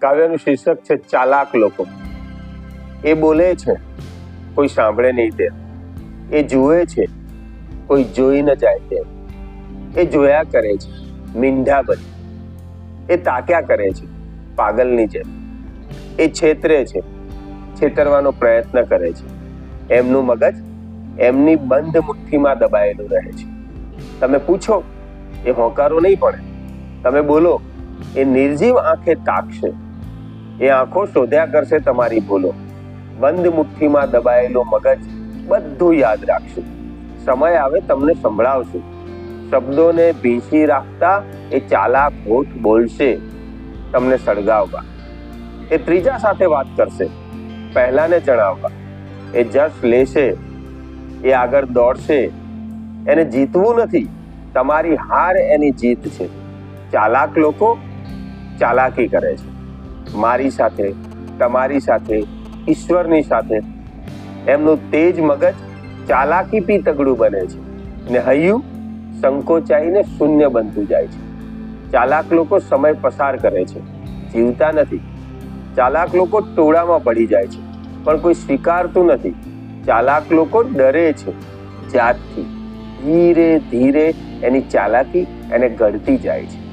કાવ્યનું શીર્ષક છે ચાલાક લોકો. એ બોલે છે, કોઈ સાંભળે નહીં તે એ જુએ છે, કોઈ જોઈ ન જાય તે એ જોયા કરે છે, મીંઢા બની. એ તાક્યા કરે છે, પાગલની જેમ. એ છેતરે છે, છેતરવાનો પ્રયત્ન કરે છે. એમનું મગજ એમની બંધ મુઠ્ઠીમાં દબાયેલું રહે છે. તમે પૂછો, એ હોંકારો નહીં પડે. તમે બોલો, એ નિર્જીવ આંખે તાકશે. એ આંખો શોધ્યા કરશે તમારી ભૂલો. બંધ મુઠ્ઠીમાં દબાયેલો મગજ બધું યાદ રાખશે. સમય આવે તમને સંભળાવશું. શબ્દોને ભીંસી રાખતા એ ચાલાક હોઠ બોલશે તમને સળગાવવા. એ ત્રીજા સાથે વાત કરશે, પહેલાને જણાવવા. એ જશ લેશે, એ આગળ દોડશે. એને જીતવું નથી, તમારી હાર એની જીત છે. ચાલાક લોકો ચાલાકી કરે છે. મારી સાથે, તમારી સાથે, ઈશ્વરની સાથે. એમનું તેજ મગજ ચાલાકીથી તગડું બને છે ને હૈયું સંકોચાઈને શૂન્ય બનતું જાય છે. ચાલાક લોકો સમય પસાર કરે છે, જીવતા નથી. ચાલાક લોકો ટોળામાં પડી જાય છે, પણ કોઈ સ્વીકારતું નથી. ચાલાક લોકો ડરે છે, જાતથી ધીરે ધીરે એની ચાલાકી એને ગળતી જાય છે.